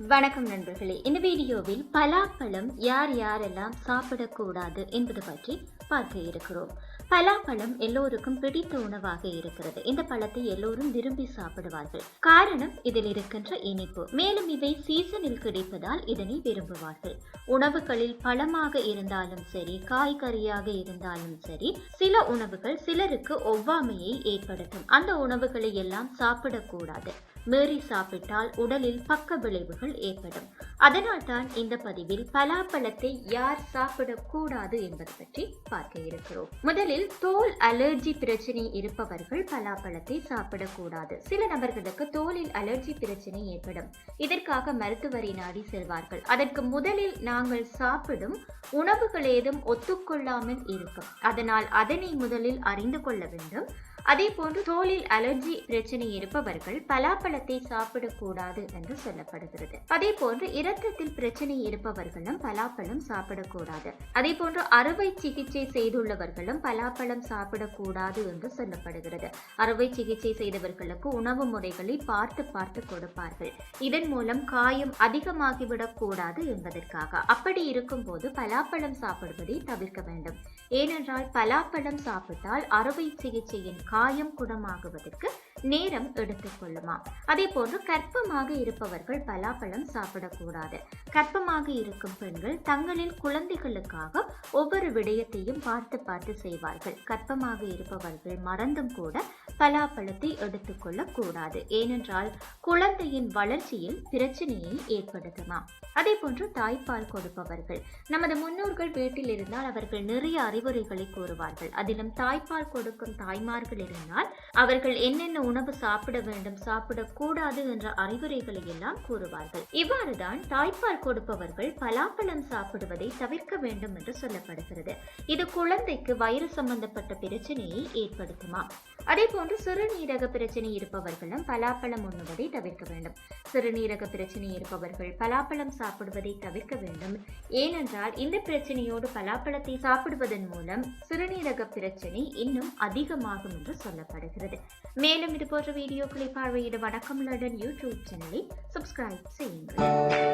வணக்கம் நண்பர்களே. இந்த வீடியோவில் பலாப்பழம் யார் யாரெல்லாம் சாப்பிடக்கூடாது என்பது பற்றி பார்க்க இருக்கிறோம். பலாப்பழம் எல்லோருக்கும் பிடித்த உணவாக இருக்கிறது. இந்த பழத்தை எல்லோரும் விரும்பி சாப்பிடுவார்கள். காரணம் இதில் இருக்கின்ற இனிப்பு. மேலும் இவை சீசனில் கிடைப்பதால் இதனை விரும்புவார்கள். உணவுகளில் பழமாக இருந்தாலும் சரி காய்கறியாக இருந்தாலும் சரி சில உணவுகள் சிலருக்கு ஒவ்வாமையை ஏற்படுத்தும். அந்த உணவுகளை எல்லாம் சாப்பிடக்கூடாது. மீறி சாப்பிட்டால் உடலில் பக்க விளைவுகள் ஏற்படும். அதனால் தான் இந்த பதிவில் பலாப்பழத்தை யார் சாப்பிடக்கூடாது என்பது பற்றி பார்க்க இருக்கிறோம். முதலில் தோல் அலர்ஜி பிரச்சனை இருப்பவர்கள் பலாப்பழத்தை சாப்பிடக்கூடாது. சில நபர்களுக்கு தோலில் அலர்ஜி பிரச்சனை ஏற்படும். இதற்காக மருத்துவரை நாடி செல்வார்கள். அதற்கு முதலில் நாங்கள் சாப்பிடும் உணவுகள் ஏதும் ஒத்துக்கொள்ளாமல் இருக்கும். அதனால் அதனை முதலில் அறிந்து கொள்ள வேண்டும். அதே போன்று தோலில் அலர்ஜி பிரச்சனை இருப்பவர்கள் பலாப்பழத்தை சாப்பிடக்கூடாது என்று சொல்லப்படுகிறது. அதே போன்று இரத்தத்தில் பிரச்சனை இருப்பவர்களும் பலாப்பழம் சாப்பிடக்கூடாது. அதே போன்று அறுவை சிகிச்சை செய்துள்ளவர்களும் பலாப்பழம் சாப்பிடக்கூடாது என்று சொல்லப்படுகிறது. அறுவை சிகிச்சை செய்தவர்களுக்கு உணவு முறைகளை பார்த்து பார்த்து கொடுப்பார்கள். இதன் மூலம் காயம் அதிகமாகிவிடக் கூடாது என்பதற்காக. அப்படி இருக்கும்போது பலாப்பழம் சாப்பிடுவதை தவிர்க்க வேண்டும். ஏனென்றால் பலாப்பழம் சாப்பிட்டால் அறுவை சிகிச்சையின் காயம் குணமாகுவதற்கு நேரம் எடுத்துக்கொள்ளுமா அதே போன்று கற்பமாக இருப்பவர்கள் பலாப்பழம் சாப்பிடக்கூடாது. கூடாது கர்ப்பமாக இருக்கும் பெண்கள் தங்களின் குழந்தைகளுக்காக ஒவ்வொரு விடயத்தையும் பார்த்து பார்த்து செய்வார்கள். கர்ப்பமாக இருப்பவர்கள் மறந்தும் கூட பலாப்பழத்தை எடுத்துக்கொள்ள கூடாது. ஏனென்றால் குழந்தையின் வளர்ச்சியில் பிரச்சனையை ஏற்படுத்துமா அதே போன்று தாய்ப்பால் கொடுப்பவர்கள். நமது முன்னோர்கள் வீட்டில் இருந்தால் அவர்கள் நிறைய அறிவுரைகளை கூறுவார்கள். அதிலும் தாய்ப்பால் கொடுக்கும் தாய்மார்கள் இருந்தால் அவர்கள் என்னென்ன உணவு சாப்பிட வேண்டும் சாப்பிடக்கூடாது என்ற அறிவுரைகளை எல்லாம் கூறுவார்கள். இவ்வாறுதான் தாய்ப்பால் கொடுப்பவர்கள் பலாப்பழம் சாப்பிடுவதை தவிர்க்க வேண்டும் என்று சொல்லப்படுகிறது. இது குழந்தைக்கு வயிறு சம்பந்தப்பட்ட பிரச்சனையை ஏற்படுத்துமா? அதே போன்று சிறுநீரக பிரச்சனை இருப்பவர்களும் பலாப்பழம் உண்ணுவதை தவிர்க்க வேண்டும். சிறுநீரக பிரச்சனை இருப்பவர்கள் பலாப்பழம் சாப்பிடுவதை தவிர்க்க வேண்டும். ஏனென்றால் இந்த பிரச்சனையோடு பலாப்பழத்தை சாப்பிடுவதன் மூலம் சிறுநீரக பிரச்சனை இன்னும் அதிகமாகும் என்று சொல்லப்படுகிறது. மேலும் இது போன்ற வீடியோக்களை பார்வையிட வணக்கம். லண்டன் யூடியூப் சேனலை சப்ஸ்கிரைப் செய்யுங்கள்.